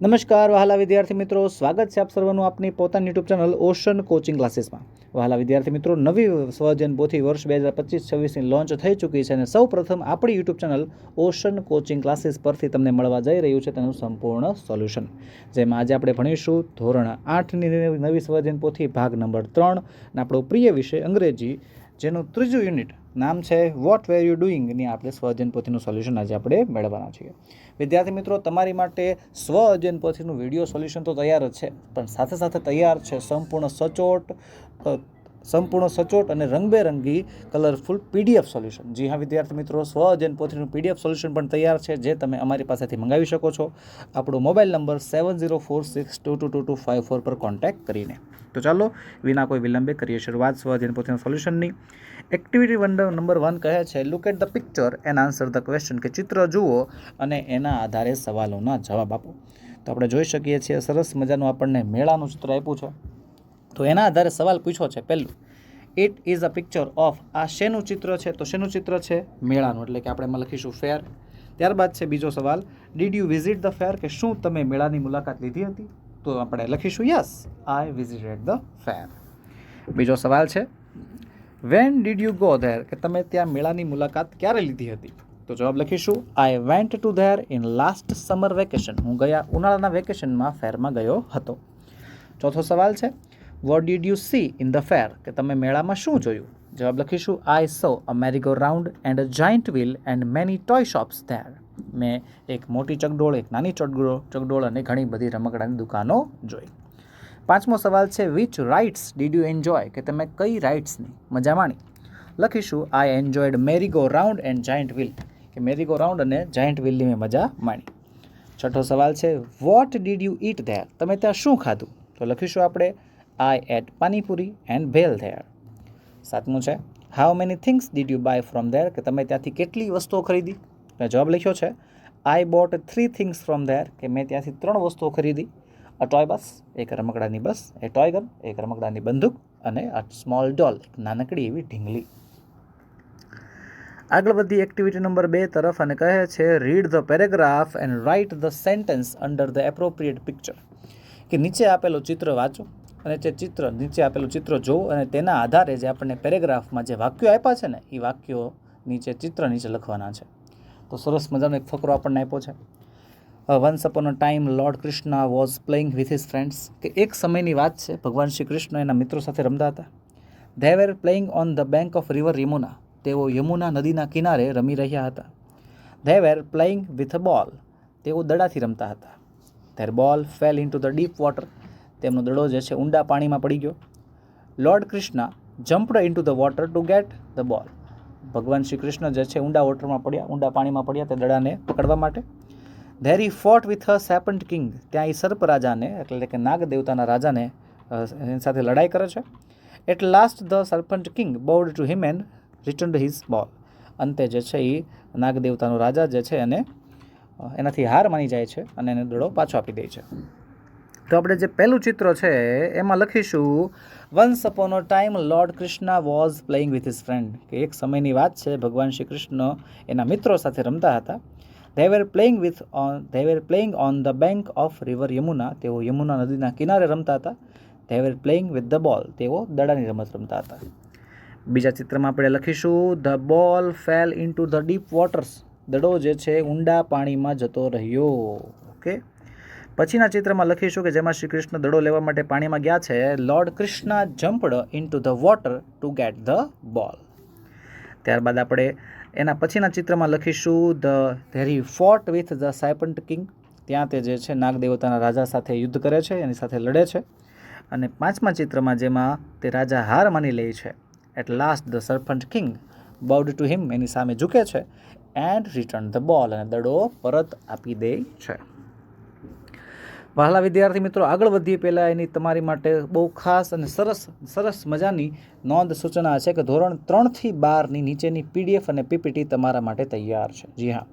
નમસ્કાર, વહાલા વિદ્યાર્થી મિત્રો. સ્વાગત છે આપ સર્વનું આપની પોતાની યુટ્યુબ ચેનલ ઓશન કોચિંગ ક્લાસીસમાં વહાલા વિદ્યાર્થી મિત્રો, નવી સ્વજન પોથી વર્ષ બે હજાર પચીસ છવ્વીસની લોન્ચ થઈ ચૂકી છે અને સૌ પ્રથમ આપણી YouTube channel Ocean Coaching Classes પરથી તમને મળવા જઈ રહ્યું છે તેનું સંપૂર્ણ સોલ્યુશન જેમાં આજે આપણે ભણીશું ધોરણ આઠની નવી સ્વજન પોથી, ભાગ નંબર ત્રણ. અને આપણો પ્રિય વિષય અંગ્રેજી, જેનું ત્રીજું યુનિટ નામ છે વોટ વેર યુ ડુઈંગની આપણે સ્વજન પોથીનું સોલ્યુશન આજે આપણે મેળવવાના છીએ. વિદ્યાર્થી મિત્રો, તમારી માટે સ્વ અધ્યયન પછીનું વીડિયો સોલ્યુશન તો તૈયાર જ છે. પણ સાથે સાથે તૈયાર છે સંપૂર્ણ સચોટ સંપૂર્ણ સચોટ અને રંગબેરંગી કલરફુલ પીડીએફ સોલ્યુશન. જી હા, વિદ્યાર્થી મિત્રો, સ્વ અધ્યયન પોથીનું પીડીએફ સોલ્યુશન પણ તૈયાર છે, જે તમે અમારી પાસેથી મંગાવી શકો છો. આપણો mobile number seven zero four six two two two two five four પર કોન્ટેક્ટ કરીને. તો ચાલો, વિના કોઈ વિલંબે કરીએ શરૂઆત સ્વ અધ્યયન પોથીના સોલ્યુશનની. એક્ટિવિટી વન નંબર વન કહે છે look at the picture and answer the question કે ચિત્ર જુઓ અને એના આધારે સવાલોના જવાબ આપો. તો આપણે જોઈ શકીએ છીએ, સરસ મજાનું આપણને મેળાનું ચિત્ર આપ્યું છે. તો એના આધારે સવાલ પૂછ્યો છે પહેલું. It is a picture of આ શેનું ચિત્ર છે? તો શેનું ચિત્ર છે? મેળાનું, એટલે કે આપણે એમાં લખીશું ફેર ત્યારબાદ છે બીજો સવાલ did you visit the fair કે શું તમે મેળાની મુલાકાત લીધી હતી? તો આપણે લખીશું yes I visited the fair બીજો સવાલ છે when did you go there કે તમે ત્યાં મેળાની મુલાકાત ક્યારે લીધી હતી? તો જવાબ લખીશું I went to there in last summer vacation હું ગયા ઉનાળાના વેકેશનમાં ફેરમાં ગયો હતો. ચોથો સવાલ છે what did you see in the fair કે તમે મેળામાં શું જોયું? જવાબ લખીશું I saw a merry go round and a giant wheel and many toy shops there મેં એક મોટી ચકડોળ, એક નાની ચકડોળ ચકડોળ અને ઘણી બધી રમકડાની દુકાનો જોઈ. પાંચમો સવાલ છે which rides did you enjoy કે તમે કઈ રાઇટ્સની મજા માણી? લખીશું I enjoyed merry go round and giant wheel કે મેરીગો રાઉન્ડ અને જાયન્ટ વ્હીલની મેં મજા માણી. છઠ્ઠો સવાલ છે what did you eat there તમે ત્યાં શું ખાધું? તો લખીશું આપણે I ate panipuri and bhel there સાતમું છે how many things did you buy from there કે તમે ત્યાંથી કેટલી વસ્તુઓ ખરીદી? મેં જવાબ લખ્યો છે I bought three things from there કે મેં ત્યાંથી ત્રણ વસ્તુઓ ખરીદી. અ ટોય બસ એક રમકડાની બસ એ ટોય ગન એક રમકડાની બંદૂક અને અ સ્મોલ ડોલ એક નાનકડી એવી ઢીંગલી. આગળ વધી એક્ટિવિટી નંબર બે તરફ અને કહે છે read the paragraph and write the sentence under the appropriate picture કે નીચે આપેલું ચિત્ર વાંચો. અને તે ચિત્ર, નીચે આપેલું ચિત્ર જોવું અને તેના આધારે જે આપણને પેરેગ્રાફમાં જે વાક્યો આપ્યા છે ને, એ વાક્યો નીચે ચિત્ર નીચે લખવાના છે. તો સરસ મજાનો એક ફકરો આપણને આપ્યો છે. Once upon a time Lord Krishna was playing with his friends કે એક સમયની વાત છે, ભગવાન શ્રી કૃષ્ણ એના મિત્રો સાથે રમતા હતા. They were playing on the bank of river Yamuna તેઓ યમુના નદીના કિનારે રમી રહ્યા હતા. They were playing with a ball તેઓ દડાથી રમતા હતા. Their ball fell into the deep water તેમનો દડો જે છે ઊંડા પાણીમાં પડી ગયો. Lord Krishna jumped into the water to get the ball ભગવાન શ્રી કૃષ્ણ જે છે ઊંડા વોટરમાં પડ્યા, ઊંડા પાણીમાં પડ્યા તે દડાને પકડવા માટે. There is photo with a serpent king ત્યાં એ સર્પ રાજાને, એટલે કે નાગ દેવતાના રાજાને એની સાથે લડાઈ કરે છે. At last the serpent king bowed to him and return his ball અંતે જે છે એ નાગ દેવતાનો રાજા જે છે એને એનાથી હાર માની જાય છે અને એને દડો પાછો આપી દે છે. તો આપણે જે પહેલું ચિત્ર છે, એમાં લખીશું once upon a time Lord Krishna was playing with his friend કે એક સમયની વાત છે, ભગવાન શ્રી કૃષ્ણ એના મિત્રો સાથે રમતા હતા. They were playing with on they were playing on the bank of river Yamuna તેઓ યમુના નદીના કિનારે રમતા હતા. They were playing with the ball તેઓ દડાની રમત રમતા હતા. બીજા ચિત્રમાં આપણે લખીશું the ball fell into the deep waters દડો જે છે, ઊંડા પાણીમાં જતો રહ્યો. ઓકે પછીના ચિત્રમાં લખીશું કે જેમાં શ્રી કૃષ્ણ દડો લેવા માટે પાણીમાં ગયા છે lord Krishna jumped into the water to get the ball ત્યારબાદ આપણે એના પછીના ચિત્રમાં લખીશું the there is photo with the serpent king ત્યાં તે જે છે, નાગદેવતાના રાજા સાથે યુદ્ધ કરે છે, એની સાથે લડે છે. અને પાંચમા ચિત્રમાં જેમાં તે રાજા હાર માની લે છે. At last the serpent king bowed to him એની સામે ઝૂકે છે એન્ડ રિટર્ન ધ બોલ અને દડો પરત આપી દે છે. વહાલા વિદ્યાર્થી મિત્રો, આગળ વધીએ. પહેલાં એની તમારી માટે બહુ ખાસ અને સરસ સરસ મજાની નોંધ સૂચના છે કે ધોરણ ત્રણથી બારની નીચેની પીડીએફ અને પીપીટી તમારા માટે તૈયાર છે. જી હા.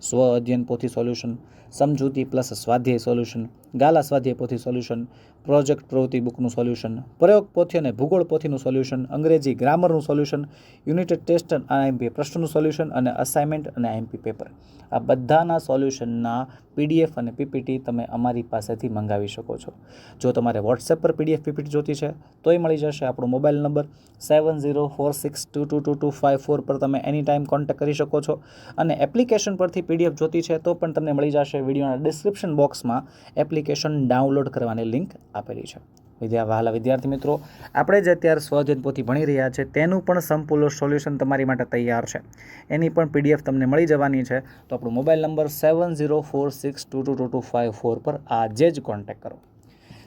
સ્વ અધ્યયન પોથી સોલ્યુશન સમજૂતી પ્લસ સ્વાધ્યાય સોલ્યુશન ગાલા સ્વાધ્યાય પોથી સોલ્યુશન પ્રોજેક્ટ પ્રવૃત્તિ બુકનું સોલ્યુશન પ્રયોગ પોથી અને ભૂગોળ પોથીનું સોલ્યુશન અંગ્રેજી ગ્રામરનું સોલ્યુશન યુનિટેડ ટેસ્ટ અને આઈએમપી પ્રશ્નનું સોલ્યુશન અને અસાઇનમેન્ટ અને આઈએમપી પેપર આ બધાના સોલ્યુશનના પીડીએફ અને પીપીટી તમે અમારી પાસેથી મંગાવી શકો છો. જો તમારે વોટ્સએપ પર પીડીએફ પીપીટી જોતી છે, તોય મળી જશે આપણો mobile number seven zero four six two two two two five four પર તમે એની ટાઈમ કોન્ટેક્ટ કરી શકો છો. અને એપ્લિકેશન પરથી પીડીએફ જોતી છે તો પણ તમને મળી જશે વિડીયોના ડિસ્ક્રિપ્શન બોક્સમાં એપ્લિકેશન ડાઉનલોડ કરવાની લિંક આપેલી છે. વિદ્યા, વહાલા વિદ્યાર્થી મિત્રો, આપણે જે અત્યારે સ્વજન ભણી રહ્યા છે તેનું પણ સંપૂર્ણ સોલ્યુશન તમારી માટે તૈયાર છે. એની પણ પીડીએફ તમને મળી જવાની છે. તો આપણો mobile number seven zero four six two two two two five four પર આજે જ કોન્ટેક્ટ કરો.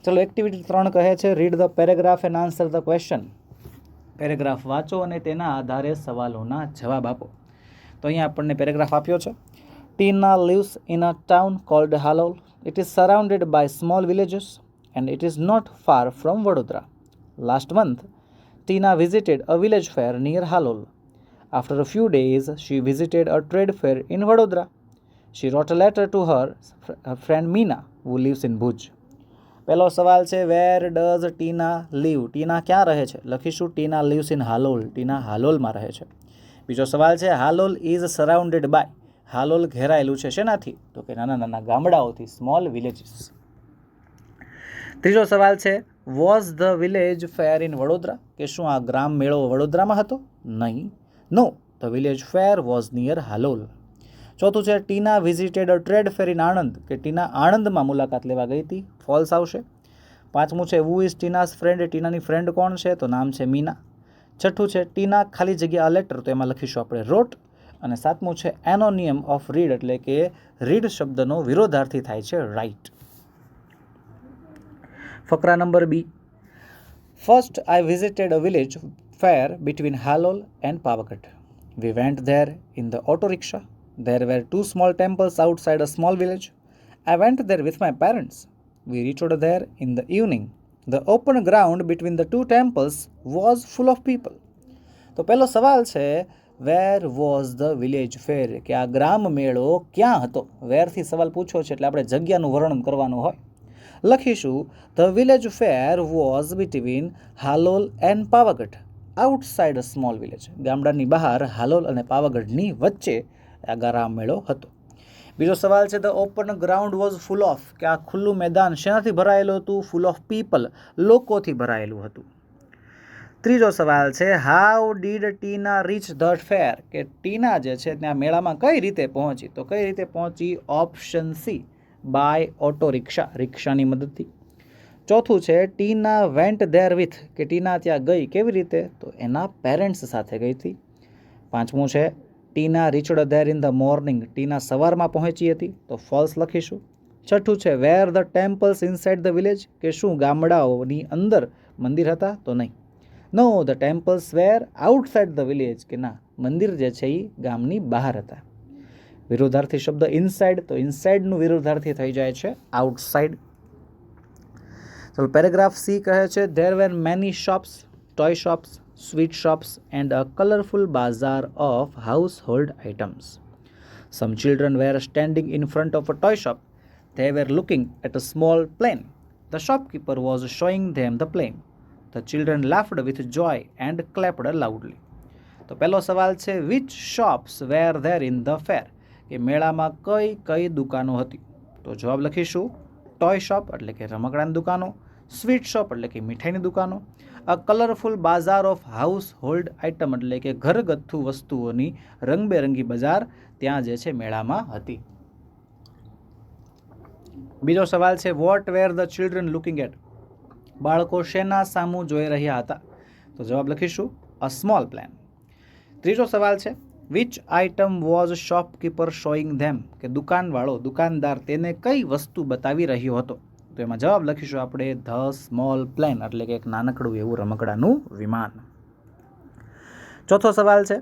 ચલો એક્ટિવિટી ત્રણ કહે છે. Read the paragraph and answer the question paragraph વાંચો અને તેના આધારે સવાલોના જવાબ આપો. તો અહીંયા આપણને પેરેગ્રાફ આપ્યો છે. ટીના lives in a town called Halol. It is surrounded by small villages and it is not far from Vadodara. Last month, Tina visited a village fair near Halol. After a few days, she visited a trade fair in Vadodara. She wrote a letter to her, her friend Meena, who lives in Bhuj. પહેલો સવાલ છે where does Tina live Tina ક્યાં રહે છે લખીશું ટીના leaves in Halol ટીના હાલોલમાં રહે છે બીજો સવાલ છે Halol is surrounded by Halol ઘેરાયેલું છે શેનાથી? તો કે નાના નાના ગામડાઓથી સ્મોલ વિલેજીસ ત્રીજો સવાલ છે was the village fair in Vadodara? કે શું આ ગ્રામ મેળો વડોદરામાં હતો? નહીં. No the village fair was near Halol. ચોથું છે, Tina visited a trade fair in Anand. કે ટીના આણંદમાં મુલાકાત લેવા ગઈ હતી. ફોલ્સ આવશે. પાંચમું છે વુ ઇઝ ટીનાસ ફ્રેન્ડ ટીનાની ફ્રેન્ડ કોણ છે? તો નામ છે મીના. છઠ્ઠું છે, ટીના ખાલી જગ્યા લેટર તો એમાં લખીશું આપણે. રોટ અને સાતમું છે એનોનિયમ ઓફ રીડ, એટલે કે રીડ શબ્દનો વિરોધાર્થી થાય છે right ફકરા number B. First I visited a village fair between Halol and Pavagadh we went there in the auto rickshaw there were two small temples outside a small village I went there with my parents we reached there in the evening the open ground between the two temples was full of people તો પહેલો સવાલ છે where was the village fair કે આ ગ્રામ મેળો ક્યાં હતો? વેરથી સવાલ પૂછ્યો છે એટલે આપણે જગ્યાનું વર્ણન કરવાનું હોય. લખીશું the village fair was between Halol and Pavagadh outside small village ગામડાની બહાર હાલોલ અને પાવાગઢની વચ્ચે આ ગ્રામ મેળો હતો. બીજો સવાલ છે the open ground was full of કે આ ખુલ્લું મેદાન શેનાથી ભરાયેલું હતું? ફૂલ ઓફ પીપલ લોકોથી ભરાયેલું હતું. ત્રીજો સવાલ છે how did Tina reach the fair કે ટીના જે છે ત્યાં મેળામાં કઈ રીતે પહોંચી? તો કઈ રીતે પહોંચી? Option C by auto rickshaw રિક્ષાની મદદથી. ચોથું છે ટીના વેન્ટ ધેર વિથ કે ટીના ત્યાં ગઈ કેવી રીતે? તો એના પેરેન્ટ્સ સાથે ગઈ હતી. પાંચમું છે Tina reached there in the morning Tina સવારમાં પહોંચી હતી, તો ફોલ્સ લખીશું. છઠ્ઠું છે were the temples inside the village કે શું ગામડાઓની અંદર મંદિર હતા? તો નહીં. No the temples were outside the village કે ના, મંદિર જે છે એ ગામની બહાર હતા વિરોધાર્થી શબ્દ ઇનસાઇડ તો ઇનસાઇડનું વિરોધાર્થી થઈ જાય છે આઉટસાઇડ ચાલો પેરેગ્રાફ સી કહે છે there were many shops toy shops sweet shops and a colourful bazaar of household items some children were standing in front of a toy shop they were looking at a small plane. The shopkeeper was showing them the plane. The children laughed with joy and clapped loudly તો પહેલો સવાલ છે which shops were there in the fair કે મેળામાં કઈ કઈ દુકાનો હતી? તો જવાબ લખીશું ટોય શોપ એટલે કે રમકડાની દુકાનો સ્વીટ શોપ એટલે કે મીઠાઈની દુકાનો a colourful bazaar of household item એટલે કે ઘરગથ્થુ વસ્તુઓની રંગબેરંગી બજાર ત્યાં જે છે મેળામાં હતી. બીજો સવાલ છે what were the children looking at બાળકો શેના સામું જોઈ રહ્યા હતા? તો જવાબ લખીશું અ સ્મોલ પ્લાન ત્રીજો સવાલ છે which item was shopkeeper showing them કે દુકાનવાળો, દુકાનદાર તેને કઈ વસ્તુ બતાવી રહ્યો હતો? તો એમાં જવાબ લખીશું આપણે ધ સ્મોલ પ્લેન એટલે કે એક નાનકડું એવું રમકડાનું વિમાન. ચોથો સવાલ છે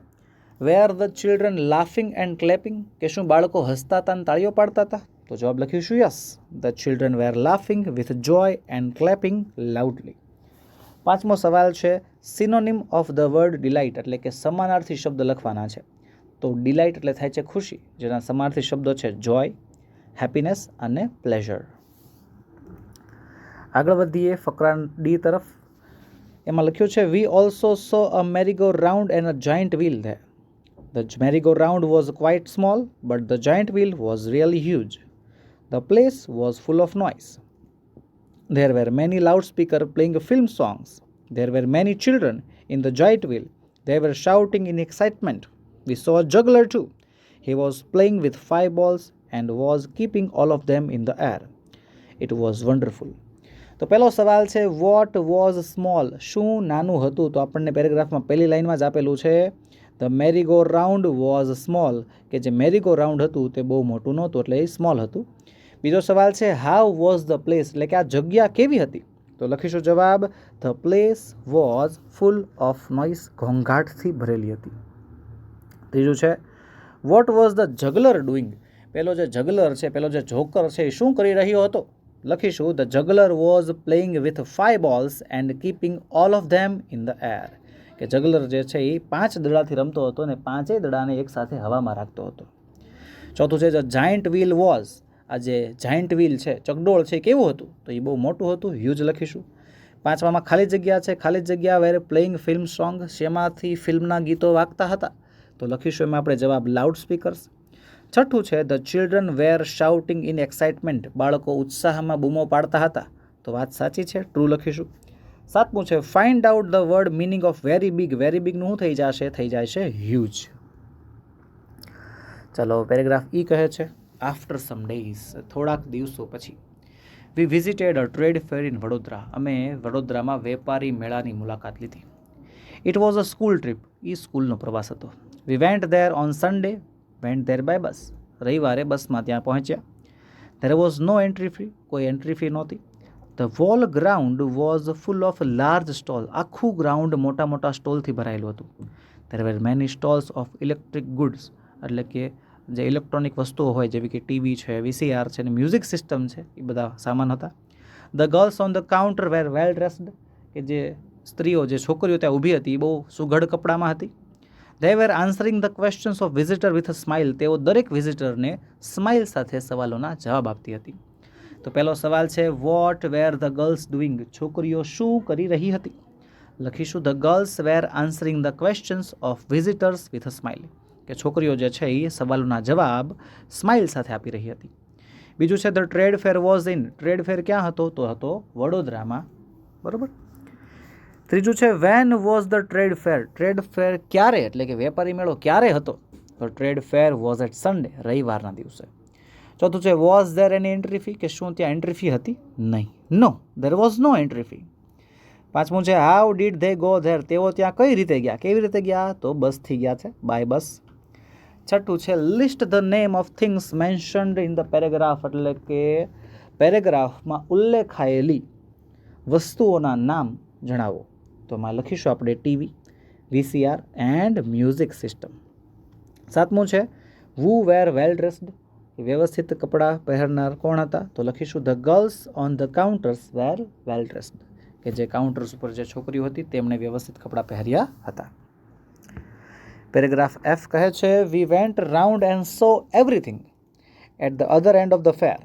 were the children laughing and clapping કે શું બાળકો હસતા હતા તાળીઓ પાડતા હતા? તો જવાબ લખીશું yes the children were laughing with joy and clapping loudly પાંચમો સવાલ છે synonym of the word delight એટલે કે સમાનાર્થી શબ્દ લખવાના છે. તો ડિલાઇટ એટલે થાય છે ખુશી, જેના સમાર્થી શબ્દો છે જોય હેપીનેસ અને પ્લેઝર આગળ વધીએ ફકરા ડી તરફ. એમાં લખ્યું છે we also saw a merry go round and a giant wheel they the merry go round was quite small but the giant wheel was really huge the place was full of noise. There were many loudspeakers playing film songs. There were many children in the giant wheel. They were shouting in excitement. We saw a juggler too. He was playing with five balls and was keeping all of them in the air. It was wonderful. તો પહેલો સવાલ છે what was small શું નાનું હતું તો આપણને પેરેગ્રાફમાં પહેલી લાઇનમાં જ આપેલું છે the merry go round was small કે જે મેરીગો રાઉન્ડ હતું તે બહુ મોટું નહોતું એટલે એ સ્મોલ હતું બીજો સવાલ છે હાઉ વોઝ ધ પ્લેસ એટલે કે આ જગ્યા કેવી હતી? તો લખીશું જવાબ the place was full of noise ઘોંઘાટથી ભરેલી હતી. ત્રીજું છે what was the juggler doing પેલો જે જગલર છે, પેલો જે જોકર છે, એ શું કરી રહ્યો હતો? લખીશું the juggler was playing with five balls and keeping all of them in the air કે જગલર જે છે, એ પાંચ દડાથી રમતો હતો અને પાંચેય દડાને એકસાથે હવામાં રાખતો હતો. ચોથું છે ધ જાયન્ટ વ્હીલ વોઝ આ જે જાયન્ટ વ્હીલ છે, ચકડોળ છે કેવું હતું? તો એ બહુ મોટું હતું હ્યુજ લખીશું. પાંચમામાં ખાલી જગ્યા છે, ખાલી જગ્યા વેર પ્લેઇંગ ફિલ્મ સોંગ શેમાંથી ફિલ્મના ગીતો વાગતા હતા? તો લખીશું એમાં આપણે જવાબ લાઉડ સ્પીકર્સ છઠ્ઠું છે the children were shouting in excitement બાળકો ઉત્સાહમાં બૂમો પાડતા હતા. તો વાત સાચી છે ટ્રુ લખીશું. સાતમું છે find out the word meaning of very big very બિગનું શું થઈ જશે? થઈ જાય છે હ્યુજ ચલો પેરેગ્રાફ ઈ કહે છે. આફ્ટર સમ ડેઝ થોડાક દિવસો પછી we visited a trade fair in Vadodara. અમે વડોદરામાં વેપારી મેળાની મુલાકાત લીધી. It was a school trip એ સ્કૂલનો પ્રવાસ હતો. We went there on Sunday went there by bus રવિવારે બસમાં ત્યાં પહોંચ્યા. There was no entry fee કોઈ એન્ટ્રી ફી નહોતી. The whole ground was full of large stall આખું ગ્રાઉન્ડ મોટા મોટા સ્ટોલથી ભરાયેલું હતું. There were many stalls of electric goods એટલે કે જે ઇલેક્ટ્રોનિક વસ્તુઓ હોય, જેવી કે ટીવી છે વીસીઆર છે ને મ્યુઝિક સિસ્ટમ છે, એ બધા સામાન હતા. The girls on the counter were well dressed કે જે સ્ત્રીઓ, જે છોકરીઓ ત્યાં ઊભી હતી, એ બહુ સુઘડ કપડામાં હતી. They were answering the questions of visitor with a smile તેઓ દરેક વિઝિટરને સ્માઇલ સાથે સવાલોના જવાબ આપતી હતી. તો પહેલો સવાલ છે what were the girls doing છોકરીઓ શું કરી રહી હતી? લખીશું the girls were answering the questions of visitors with a smile કે છોકરીઓ જે છે એ સવાલોના જવાબ સ્માઇલ સાથે આપી રહી હતી. બીજું છે, the trade fair was in. Trade fair ક્યાં હતો? તો હતો વડોદરામાં. બરાબર? ત્રીજું છે, when was the trade fair? Trade fair ક્યારે? એટલે કે વેપારી મેળો ક્યારે હતો? તો trade fair was at Sunday, રવિવારના દિવસે. ચોથું છે, was there any entry fee? કે શું ત્યાં એન્ટ્રી ફી હતી? નહીં. No, there was no entry fee. પાંચમું છે, how did they go there? તેઓ ત્યાં કઈ રીતે ગયા? કેવી રીતે ગયા? તો બસથી ગયા છે, બાય બસ. છઠ્ઠું છે list the name of things mentioned in the paragraph એટલે કે પેરેગ્રાફમાં ઉલ્લેખાયેલી વસ્તુઓના નામ જણાવો. તો એમાં લખીશું આપણે TV VCR and music system સાતમું છે વુ વેર વેલ ડ્રેસ્ડ વ્યવસ્થિત કપડાં પહેરનાર કોણ હતા? તો લખીશું the girls on the counters were well dressed કે જે કાઉન્ટર્સ ઉપર જે છોકરીઓ હતી તેમણે વ્યવસ્થિત કપડાં પહેર્યા હતા. પેરેગ્રાફ એફ કહે છે we went round and saw everything at the other end of the fair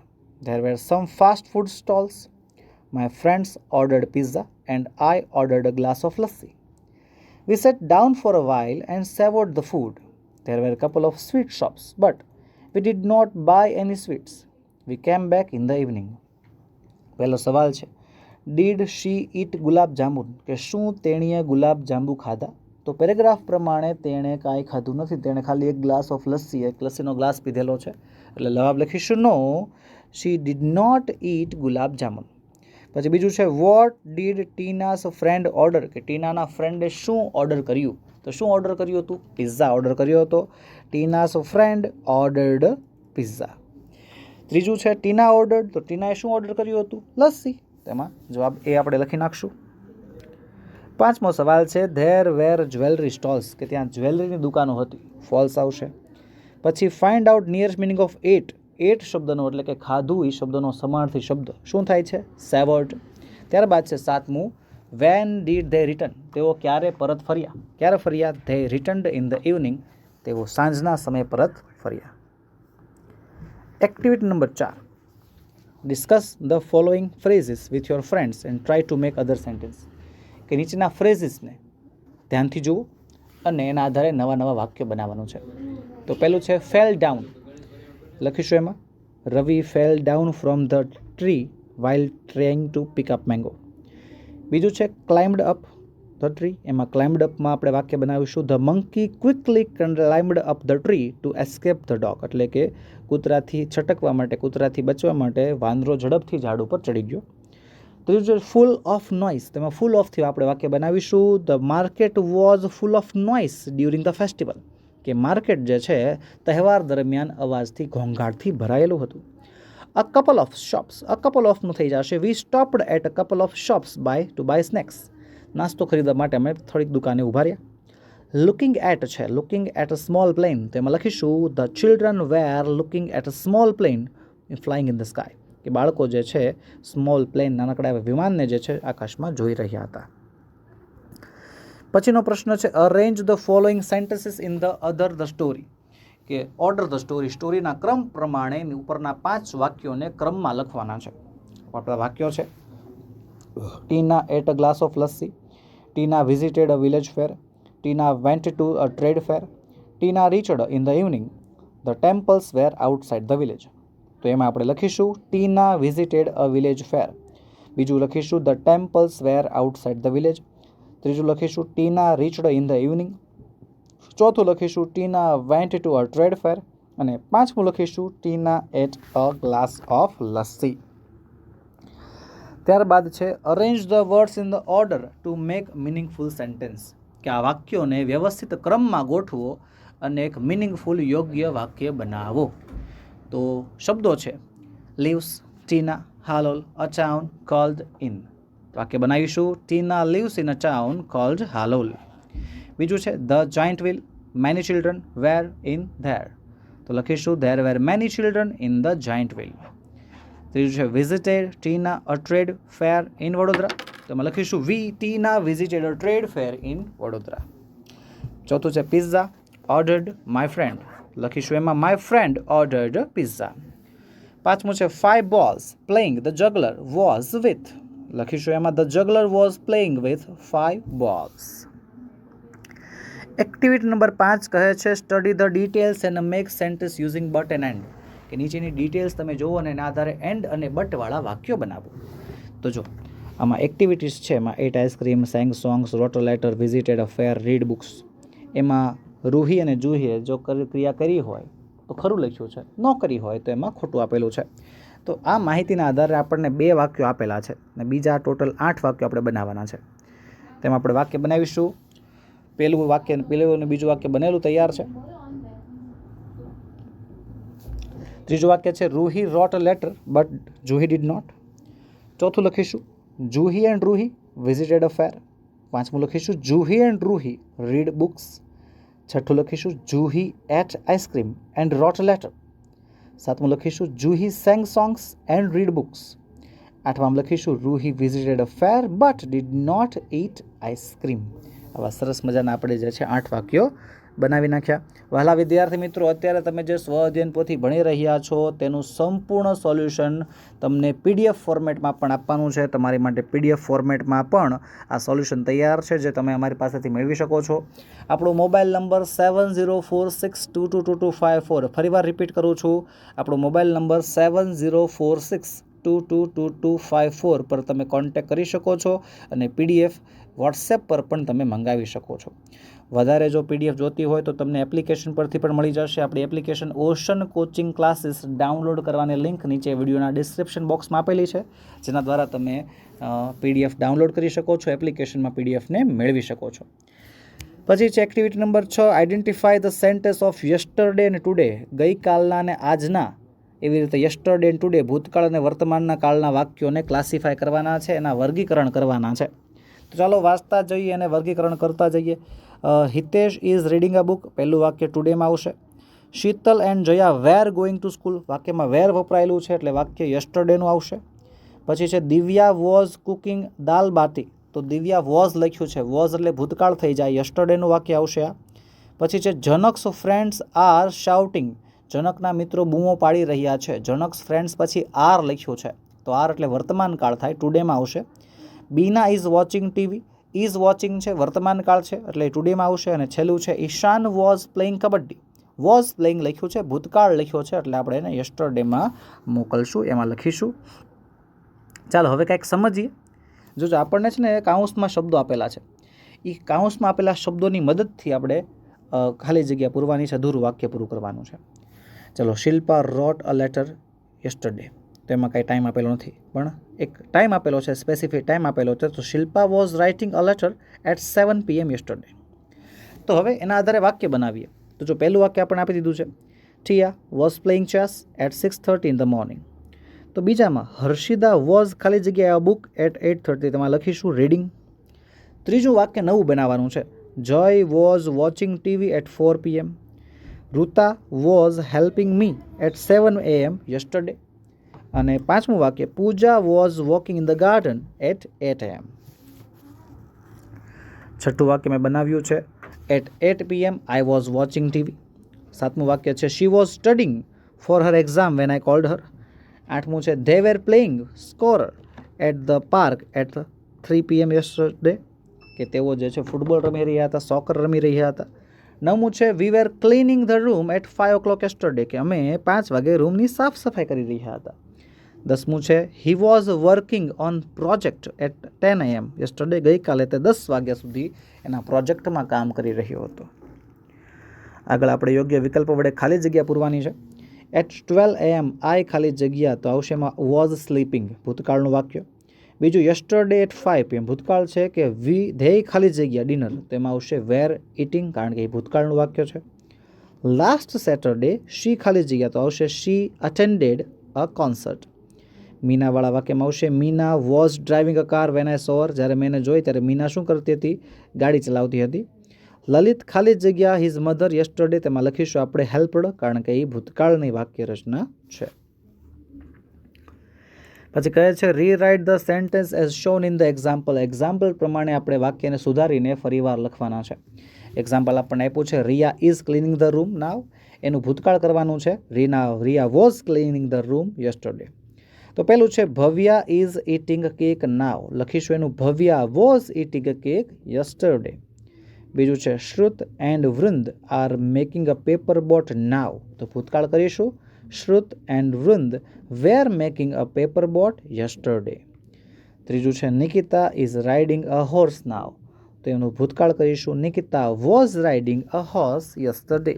there were some fast food stalls my friends ordered pizza and I ordered a glass of lassi. We sat down for a while and savored the food. There were a couple of sweet shops, but we did not buy any sweets. We came back in the evening. પહેલો સવાલ છે did she ઈટ ગુલાબ જાંબુ કે શું તેણીએ ગુલાબ જાંબુ ખાધા તો paragraph પ્રમાણે તેણે કાંઈ ખાધું નથી. તેણે ખાલી એક ગ્લાસ ઓફ લસ્સી, એક લસ્સીનો ગ્લાસ પીધેલો છે. એટલે જવાબ લખીશું. No she did not eat gulab jamun. પછી બીજું છે what did Tina's friend order કે ટીનાના ફ્રેન્ડે શું ઓર્ડર કર્યું? તો શું ઓર્ડર કર્યું હતું? પિઝા ઓર્ડર કર્યો હતો. ટીનાસ ફ્રેન્ડ ઓર્ડર્ડ પિઝા ત્રીજું છે, ટીના ઓર્ડર તો ટીનાએ શું ઓર્ડર કર્યું હતું? લસ્સી. તેમાં જવાબ એ આપણે લખી નાખશું. પાંચમો સવાલ છે ધેર વેર જ્વેલરી સ્ટોલ્સ કે ત્યાં જ્વેલરીની દુકાનો હતી. ફોલ્સ આવશે. પછી find out nearest meaning of ate ate શબ્દનો એટલે કે ખાધું એ શબ્દનો સમાર્થી શબ્દ. શું થાય છે? સેવર્ડ ત્યારબાદ છે, સાતમું વેન ડીડ ધે રિટર્ન તેઓ ક્યારે પરત ફર્યા? ક્યારે ફર્યા? They returned in the evening તેઓ સાંજના સમયે પરત ફર્યા. એક્ટિવિટી નંબર ચાર. Discuss the following phrases with your friends and try to make other sentence કે નીચેના ફ્રેઝિસને ધ્યાનથી જુઓ અને એના આધારે નવા નવા વાક્યો બનાવવાનું છે. તો પહેલું છે, ફેલ ડાઉન. લખીશું એમાં, Ravi fell down from the tree while trying to pick up mango. બીજું છે, ક્લાઇમ્ડ અપ ધ ટ્રી. એમાં ક્લાઇમ્બડ અપમાં આપણે વાક્ય બનાવીશું, the monkey quickly climbed up the tree to escape the dog. એટલે કે કૂતરાથી છટકવા માટે, કૂતરાથી બચવા માટે વાંદરો ઝડપથી ઝાડ ઉપર ચડી ગયો. ત્રીજું છે ફૂલ ઓફ નોઇસ તેમાં ફૂલ ઓફથી આપણે વાક્ય બનાવીશું. The market was full of noise during the festival કે માર્કેટ જે છે, તહેવાર દરમિયાન અવાજથી, ઘોંઘાટથી ભરાયેલું હતું. A couple of shops a couple ઓફનું થઈ જશે. We stopped at a couple of shops buy to buy snacks નાસ્તો ખરીદવા માટે અમે થોડીક દુકાને ઊભા રહ્યા. લુકિંગ એટ છે. Looking at a small plane તેમાં લખીશું the children were looking at a small plane flying in the sky કે બાળકો જે છે સ્મોલ પ્લેન નાનકડા એવા વિમાનને જે છે, આકાશમાં જોઈ રહ્યા હતા. પછીનો પ્રશ્ન છે arrange the following sentences in the order the story કે ઓર્ડર ધ સ્ટોરી સ્ટોરીના ક્રમ પ્રમાણે ઉપરના પાંચ વાક્યોને ક્રમમાં લખવાના છે. આપણા વાક્યો છે, Tina ate a glass of lassi Tina visited a village fair Tina went to a trade fair Tina reached in the evening the temples were outside the village તો એમાં આપણે લખીશું, ટીના વિઝિટેડ અ વિલેજ ફેર બીજું લખીશું the temples were outside the village ત્રીજું લખીશું, Tina reached in the evening ચોથું લખીશું, Tina went to a trade fair અને પાંચમું લખીશું, Tina ate a glass of lassi ત્યારબાદ છે arrange the words in the order to make meaningful sentence કે આ વાક્યોને વ્યવસ્થિત ક્રમમાં ગોઠવો અને એક મિનિંગફુલ યોગ્ય વાક્ય બનાવો. તો શબ્દો છે. Leaves Tina Halol a town called in વાક્ય બનાવીશું. Tina leaves in a town called Halol બીજું છે the giant wheel many children were in there તો લખીશું there were many children in the giant wheel ત્રીજું છે visited Tina a trade fair in Vadodara. તો એમાં લખીશું we Tina visited a trade fair in Vadodara. ચોથું છે pizza ordered my friend લખીશું. એમાં માય ફ્રેન્ડ ઓર્ડર્ડ પિઝા પાંચમું છે five balls playing the juggler was with લખીશું એમાં the juggler was playing with five balls activity number પાંચ કહે છે study the details and make sentence using but and and કે નીચેની ડિટેલ્સ તમે જુઓ અને એના આધારે એન્ડ અને બટવાળા વાક્યો બનાવો. તો જો, આમાં એક્ટિવિટીઝ છે, એમાં ate ice cream sang songs wrote a letter visited a fair read books એમાં રૂહી અને જુહીએ જો ક્રિયા કરી હોય, તો ખરું લખ્યું છે. ન કરી હોય તો એમાં ખોટું આપેલું છે. તો આ માહિતીના આધારે આપણને બે વાક્યો આપેલા છે અને બીજા ટોટલ આઠ વાક્યો આપણે બનાવવાના છે. તેમાં આપણે વાક્ય બનાવીશું. પહેલું વાક્ય, પહેલું અને બીજું વાક્ય બનેલું તૈયાર છે. ત્રીજું વાક્ય છે, Ruhi wrote a letter but Juhi did not ચોથું લખીશું, Juhi and Ruhi visited a fair પાંચમું લખીશું, Juhi and Ruhi read books છઠ્ઠું લખીશું, Juhi ate ice cream and wrote letter. સાતમું લખીશું, Juhi sang songs and read books. આઠમામાં લખીશું, Ruhi visited a fair but did not eat ice cream આવા સરસ મજાના આપણે જે છે આઠ વાક્યો બનાવી નાખ્યા વહાલા વિદ્યાર્થી મિત્રો, અત્યારે તમે જે સ્વ અધ્યયન પોથી ભણી રહ્યા છો, તેનું સંપૂર્ણ સોલ્યુશન તમને પીડીએફ ફોર્મેટમાં પણ આપવાનું છે. તમારી માટે પીડીએફ ફોર્મેટમાં પણ આ સોલ્યુશન તૈયાર છે, જે તમે અમારી પાસેથી મેળવી શકો છો. આપણો mobile number seven zero four six two two two two five four. ફરીવાર રિપીટ કરું છું. આપણો mobile number seven zero four six two two two two five four પર તમે કોન્ટેક કરી શકો છો અને પીડીએફ વોટ્સએપ પર પણ તમે મંગાવી શકો છો. વધારે જો પીડીએફ જોતી હોય તો તમને એપ્લિકેશન પરથી પણ મળી જશે. આપણી application Ocean Coaching Classes download કરવાની લિંક નીચે વિડીયોના ડિસ્ક્રિપ્શન બોક્સમાં આપેલી છે, જેના દ્વારા તમે પીડીએફ ડાઉનલોડ કરી શકો છો એપ્લિકેશનમાં પીડીએફને મેળવી શકો છો. પછી છે એક્ટિવિટી નંબર છ identify the sentence of yesterday and today ગઈકાલના અને આજના એવી રીતે યસ્ટરડે એન્ડ ટુડે ભૂતકાળ અને વર્તમાનના કાળના વાક્યોને ક્લાસિફાય કરવાના છે, એના વર્ગીકરણ કરવાના છે. તો ચાલો વાંચતા જઈએ અને વર્ગીકરણ કરતા જઈએ. Hitesh is reading a book પહેલું વાક્ય ટુડેમાં આવશે. Sheetal and Jaya were going to school વાક્યમાં વેર વપરાયેલું છે એટલે વાક્ય યસ્ટરડેનું આવશે. પછી છે, દિવ્યા વોઝ કુકિંગ દાલ બાટી. તો દિવ્યા વોઝ લખ્યું છે. વોઝ એટલે ભૂતકાળ થઈ જાય. યસ્ટરડેનું વાક્ય આવશે આ. પછી છે જનક્સ ફ્રેન્ડ્સ આર શાઉટિંગ જનકના મિત્રો બૂમો પાડી રહ્યા છે. જનક્સ ફ્રેન્ડ્સ પછી આર લખ્યું છે. તો આર એટલે વર્તમાન કાળ થાય. ટુડેમાં આવશે. Bina is watching TV is watching છે વર્તમાન કાળ છે, એટલે ટુડેમાં આવશે અને છેલ્લું છે, Ishan was playing kabaddi. Was playing લખ્યું છે, ભૂતકાળ લખ્યો છે, એટલે આપણે એને યસ્ટરડેમાં મોકલશું, એમાં લખીશું. ચાલો, હવે કાંઈક સમજીએ. જોજો આપણને છે ને કાઉન્સમાં શબ્દો આપેલા છે. એ કાઉન્સમાં આપેલા શબ્દોની મદદથી આપણે ખાલી જગ્યા પૂરવાની છે, અધૂરું વાક્ય પૂરું કરવાનું છે. ચલો, Shilpa wrote a letter yesterday તો એમાં કાંઈ ટાઈમ આપેલો નથી. પણ એક ટાઈમ આપેલો છે સ્પેસિફિક ટાઈમ આપેલો છે, તો Shilpa was writing a letter at seven PM yesterday તો હવે એના આધારે વાક્ય બનાવીએ. તો જો પહેલું વાક્ય આપણે આપી દીધું છે Thiya was playing chess at six thirty in the morning તો બીજામાં, હર્ષિદા વોઝ ખાલી જગ્યાએ a book at eight thirty તેમાં લખીશું રીડિંગ ત્રીજું વાક્ય નવું બનાવવાનું છે Joy was watching TV at four PM Ruta was helping me at seven AM yesterday અને પાંચમું વાક્ય, Pooja was walking in the garden at eight AM છઠ્ઠું વાક્ય મેં બનાવ્યું છે at eight PM I was watching TV સાતમું વાક્ય છે she was studying for her exam when I called her આઠમું છે they were playing soccer at the park at three PM yesterday કે તેઓ જે છે, ફૂટબોલ રમી રહ્યા હતા સોકર રમી રહ્યા હતા. નવમું છે we were cleaning the room at five o'clock yesterday કે અમે પાંચ વાગે રૂમની સાફ સફાઈ કરી રહ્યા હતા. દસમું છે he was working on project at ten AM yesterday ગઈકાલે તે દસ વાગ્યા સુધી એના પ્રોજેક્ટમાં કામ કરી રહ્યો હતો. આગળ આપણે યોગ્ય વિકલ્પ વડે ખાલી જગ્યા પૂરવાની છે. એટ ટ્વેલ્વ એમ આઈ ખાલી જગ્યા તો આવશે એમાં વોઝ સ્લીપિંગ ભૂતકાળનું વાક્ય. બીજું યસ્ટરડે એટ ફાઇવ પીએમ ભૂતકાળ છે કે વી ધેય ખાલી જગ્યા ડિનર. તેમાં આવશે વેર ઇટિંગ કારણ કે એ ભૂતકાળનું વાક્ય છે. લાસ્ટ સેટરડે શી ખાલી જગ્યા તો આવશે. શી અટેન્ડેડ અ કોન્સર્ટ મીનાવાળા વાક્યમાં આવશે, Meena was driving a car when I saw જ્યારે મેં એને જોઈ ત્યારે મીના શું કરતી હતી? ગાડી ચલાવતી હતી. લલિત ખાલી જગ્યા હિઝ મધર યસ્ટરડે તેમાં લખીશું, આપણે હેલ્પડ કારણ કે એ ભૂતકાળની વાક્ય રચના છે. પછી કહે છે rewrite the sentence as shown in the example example પ્રમાણે આપણે વાક્યને સુધારીને ફરીવાર લખવાના છે. એક્ઝામ્પલ આપણને આપ્યું છે, Riya is cleaning the room now એનું ભૂતકાળ કરવાનું છે, Reena, Riya was cleaning the room yesterday તો પહેલું છે, Bhavya is eating cake now લખીશું એનું, Bhavya was eating cake yesterday બીજું છે, Shrut and Vrund are making a paper boat now તો ભૂતકાળ કરીશું. Shrut and Vrund were making a paper boat yesterday ત્રીજું છે, Nikita is riding a horse now તો એનું ભૂતકાળ કરીશું. Nikita was riding a horse yesterday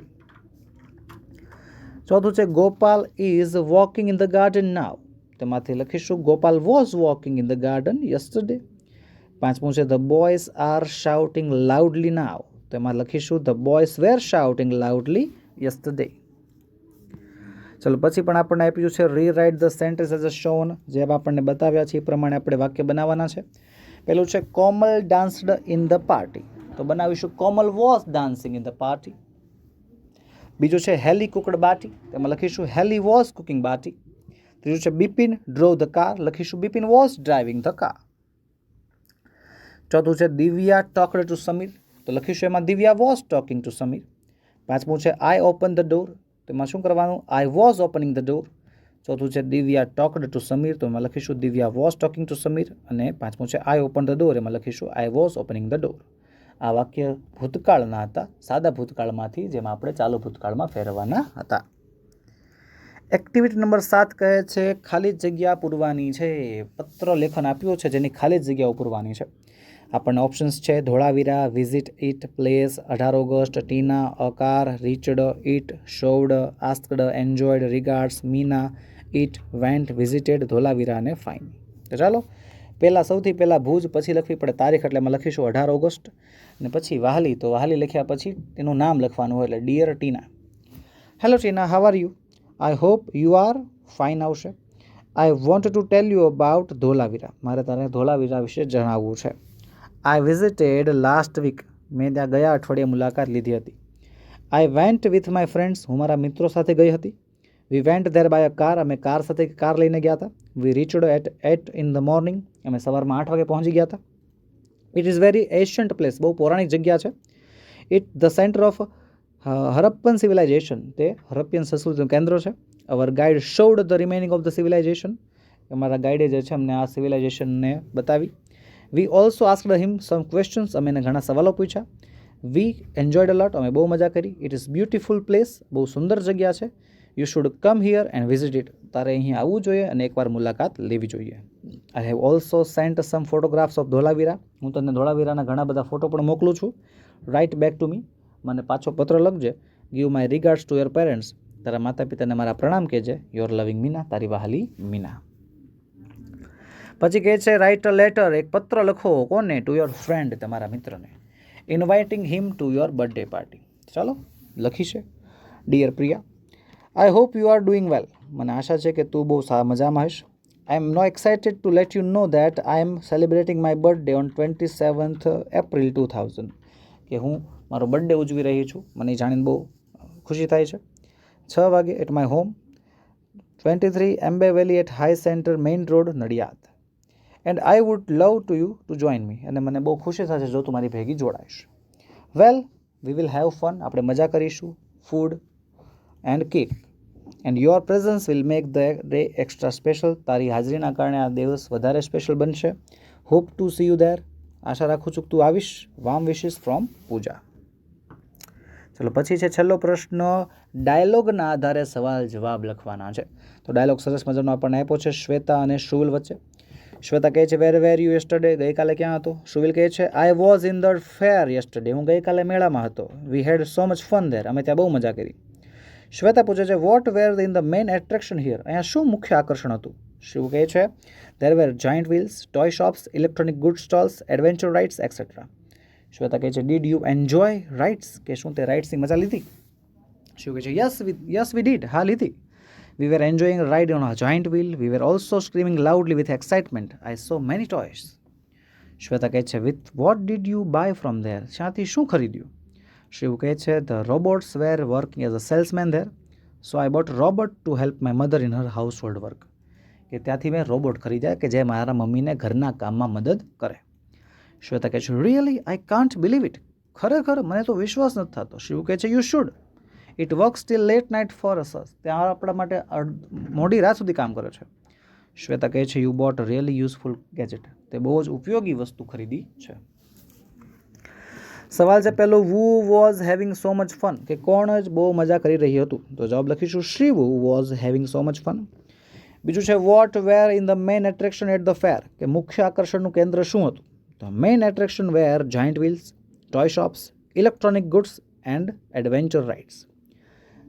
ચોથું છે, Gopal is walking in the garden now તેમાંથી લખીશું Gopal was walking in the garden yesterday પાંચમું છે the boys are shouting loudly now તેમાં લખીશું the boys were shouting loudly yesterday ચલો, પછી પણ આપણને આપ્યું છે rewrite the sentence as a shown જે આપણને બતાવ્યા છે, એ પ્રમાણે આપણે વાક્ય બનાવવાના છે. પેલું છે Komal danced in the party તો બનાવીશું Komal was dancing in the party બીજું છે હેલી કુકડ બાટી તેમાં લખીશું હેલી વોઝ કુકિંગ બાટી ત્રીજું છે, બિપિન ડ્રોવ ધ કાર લખીશું, Bipin was driving the car ચોથું છે, દિવ્યા ટોકડ ટુ સમીર. તો લખીશું એમાં, Divya was talking to Sameer. પાંચમું છે આઈ ઓપન ધ ડોર તો એમાં શું કરવાનું? I was opening the door ચોથું છે, દિવ્યા ટોકડ ટુ સમીર. તો એમાં લખીશું, Divya was talking to Sameer. અને પાંચમું છે આઈ ઓપન ધ ડોર એમાં લખીશું I was opening the door આ વાક્ય ભૂતકાળના હતા, સાદા ભૂતકાળમાંથી, જેમાં આપણે ચાલુ ભૂતકાળમાં ફેરવવાના હતા. એક્ટિવિટી નંબર સાત કહે છે, ખાલી જગ્યા પૂરવાની છે. પત્ર લેખન આપ્યું છે જેની ખાલી જગ્યાઓ પૂરવાની છે. આપણને ઓપ્શન્સ છે, ધોળાવીરા વિઝિટ ઇટ પ્લેસ અઢાર August, Tina, a car, reached it showed, asked enjoyed regards Meena it went visited Dholavira અને ફાઇન ચાલો, પહેલાં સૌથી પહેલાં ભુજ, પછી લખવી પડે તારીખ, એટલે એમાં લખીશું અઢાર ઓગસ્ટ, અને પછી વાહલી. તો વાહલી લખ્યા પછી તેનું નામ લખવાનું હોય એટલે dear Tina. Hello Tina how are you I hope you are fine આવશે. I want to tell you about Dholavira. મારે તારે ધોલાવીરા વિશે જણાવવું છે. આઈ વિઝિટેડ લાસ્ટ વીક મેં ત્યાં ગયા અઠવાડિયે મુલાકાત લીધી હતી. I went with my friends હું મારા મિત્રો સાથે ગઈ હતી. We went there by a car અમે કાર સાથે કાર લઈને ગયા હતા. We reached at eight in the morning અમે સવારમાં આઠ વાગે પહોંચી ગયા હતા. It is very ancient place બહુ પૌરાણિક જગ્યા છે. It the centre of Harappan civilisation તે હરપ્પિયન સંસ્કૃતિનું કેન્દ્ર છે. Our guide showed the remaining of the civilisation અમારા ગાઈડે જે છે, અમને આ સિવિલાઇઝેશનને બતાવી. We also ask him some questions અમે એને ઘણા સવાલો પૂછ્યા. વી એન્જોયડ અલોટ અમે બહુ મજા કરી. ઇટ ઇઝ બ્યુટિફુલ પ્લેસ બહુ સુંદર જગ્યા છે. You should come here and visit it તારે અહીં આવવું જોઈએ અને એકવાર મુલાકાત લેવી જોઈએ. I have also sent some photographs of Dholavira હું તને ધોળાવીરાના ઘણા બધા ફોટો પણ મોકલું છું. રાઇટ બેક ટુ મી મને પાછો પત્ર લખજે. Give my regards to your parents તારા માતા પિતાને મારા પ્રણામ કહેજે. યોર લવિંગ મીના, તારી વહાલી મીના. પછી કહે છે રાઇટ અ લેટર એક પત્ર લખો કોને? ટુ યોર ફ્રેન્ડ તમારા મિત્રને. Inviting him to your birthday party ચાલો, લખી છે. Dear Priya I hope you are doing well મને આશા છે કે તું બહુ મજામાં હશ I am no excited to let you know that I am celebrating my birthday on twenty seventh April two thousand કે હું મારો બર્થડે ઉજવી રહી છું. મને જાણીને બહુ ખુશી થાય છે. છ વાગે at my home twenty three Ambe valley at high centre main road Nadiad. And I would love to you to join me અને મને બહુ ખુશી થશે જો તું મારી ભેગી જોડાઈશ. Well we will have fun આપણે મજા કરીશું. Food and cake and your presence will make the day extra special તારી હાજરીના કારણે આ દિવસ વધારે સ્પેશિયલ બનશે. Hope to see you there આશા રાખું છું તું આવીશ. Warm wishes from Pooja. ચલો, પછી છે છેલ્લો પ્રશ્ન, ડાયલોગના આધારે સવાલ જવાબ લખવાના છે. તો ડાયલોગ સરસ મજાનો આપણને આપ્યો છે, શ્વેતા અને શુવિલ વચ્ચે. શ્વેતા કહે છે વેર વેર યુ યસ્ટરડે ગઈકાલે ક્યાં હતો? શુવિલ કહે છે I was in the fair yesterday હું ગઈકાલે મેળામાં હતો. We had so much fun there અમે ત્યાં બહુ મજા કરી. શ્વેતા પૂછે છે what were in the main attraction here અહીંયા શું મુખ્ય આકર્ષણ હતું? શિવ કહે છે there were giant wheels toy shops electronic good stalls adventure rides etcetera Shweta કહે છે ડીડ યુ એન્જોય રાઇડ્સ કે શું તે રાઇડ્સની મજા લીધી? શિવ કહે છે યસ યસ વી ડીડ હા, લીધી. We were enjoying a ride on a giant wheel. We were also screaming loudly with excitement. I saw many toys. Shweta કહે છે with what did you buy from there ત્યાંથી શું ખરીદ્યું? શિવ કહે છે the robots were working as a salesman there so I bought robot to help my mother in her household work કે ત્યાંથી મેં રોબોટ ખરીદ્યા કે જે મારા મમ્મીને ઘરના કામમાં મદદ કરે. શ્વેતા કહે છે really I can't believe it ખરેખર મને તો વિશ્વાસ નથી થતો. શિવ કહે છે you should it work still late night for us ત્યાં આપણા માટે મોડી રાત સુધી કામ કરે છે. શ્વેતા કહે છે you bought really useful gadget તે બહુ જ ઉપયોગી વસ્તુ ખરીદી છે. સવાલ છે પહેલો who was having so much fun કે કોણ જ બહુ મજા કરી રહ્યું હતું? તો જવાબ લખીશું Shrivu was having so much fun બીજું છે what were in the main attraction at the fair કે મુખ્ય આકર્ષણનું કેન્દ્ર શું હતું? તો main attraction were giant wheels toy shops electronic goods and adventure rides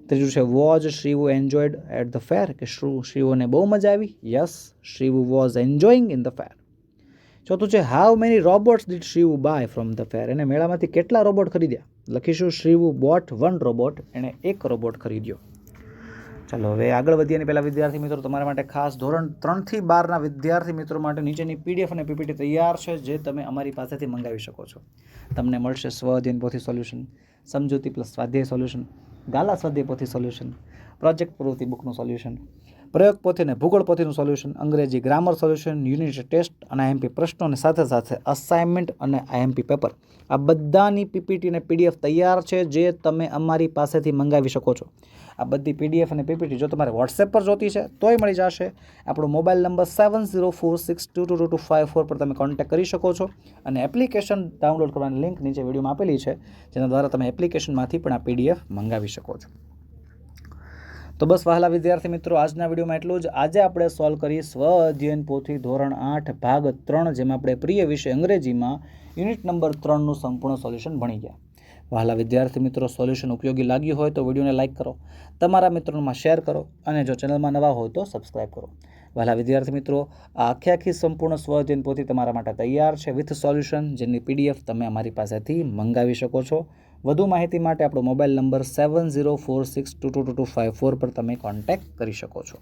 ત્રીજું છે was Shrivu enjoyed at the fair કે શ્રુ શ્રીવુને બહુ મજા આવી? Yes Shrivu was enjoying in the fair ચોથું છે how many robots did Shrivu buy from the fair એને મેળામાંથી કેટલા રોબોટ ખરીદ્યા? લખીશું શ્રીવુ બોટ વન રોબોટ એણે એક રોબોટ ખરીદ્યો. ચાલો, હવે આગળ વધીએ પહેલાં વિદ્યાર્થી મિત્રો, તમારા માટે ખાસ ધોરણ ત્રણથી બારના વિદ્યાર્થી મિત્રો માટે નીચેની પીડીએફ અને પીપીટી તૈયાર છે, જે તમે અમારી પાસેથી મંગાવી શકો છો. તમને મળશે સ્વઅધ્યયન પોથી સોલ્યુશન, સમજૂતી પ્લસ સ્વાધ્યાય સોલ્યુશન, ગાલા સ્વાધ્યાય પોથી સોલ્યુશન, પ્રોજેક્ટ પ્રવૃત્તિ બુકનું સોલ્યુશન પ્રયોગ પોથી અને ભૂગોળ પોથીનું સોલ્યુશન અંગ્રેજી ગ્રામર સોલ્યુશન યુનિટ ટેસ્ટ અને આઈએમપી પ્રશ્નોની સાથે સાથે અસાઇનમેન્ટ અને આઈએમપી પેપર આ બધાની પીપીટી અને પીડીએફ તૈયાર છે જે તમે અમારી પાસેથી મંગાવી શકો છો. આ બધી પીડીએફ અને પીપીટી જો તમારે વોટ્સએપ પર જોતી છે, તોય મળી જશે. આપણો mobile number seven zero four six two two two five four પર તમે કોન્ટેક્ટ કરી શકો છો અને એપ્લિકેશન ડાઉનલોડ કરવાની લિંક નીચે વિડીયોમાં આપેલી છે, જેના દ્વારા તમે એપ્લિકેશનમાંથી પણ આ પીડીએફ મંગાવી શકો છો. તો બસ વહાલા વિદ્યાર્થી મિત્રો, આજના વિડીયોમાં એટલું જ. આજે આપણે સોલ્વ કરી સ્વ અધ્યયન પોથી ધોરણ આઠ, ભાગ ત્રણ, જેમાં આપણે પ્રિય વિષય અંગ્રેજીમાં યુનિટ નંબર ત્રણનું સંપૂર્ણ સોલ્યુશન ભણી ગયા. વહાલા વિદ્યાર્થી મિત્રો સોલ્યુશન ઉપયોગી લાગ્યું હોય તો વિડીયોને લાઇક કરો, તમારા મિત્રોમાં શેર કરો, અને જો ચેનલમાં નવા હોય તો સબસ્ક્રાઇબ કરો. વહાલા વિદ્યાર્થી મિત્રો, આ આખી આખી સંપૂર્ણ સ્વ અધ્યયન પોથી તમારા માટે તૈયાર છે વિથ સોલ્યુશન જેની પીડીએફ તમે અમારી પાસેથી મંગાવી શકો છો. વધુ માહિતી માટે આપણો mobile number seven zero four six two two two two five four પર તમે કોન્ટેક્ટ કરી શકો છો.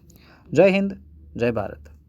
જય હિન્દ, જય ભારત.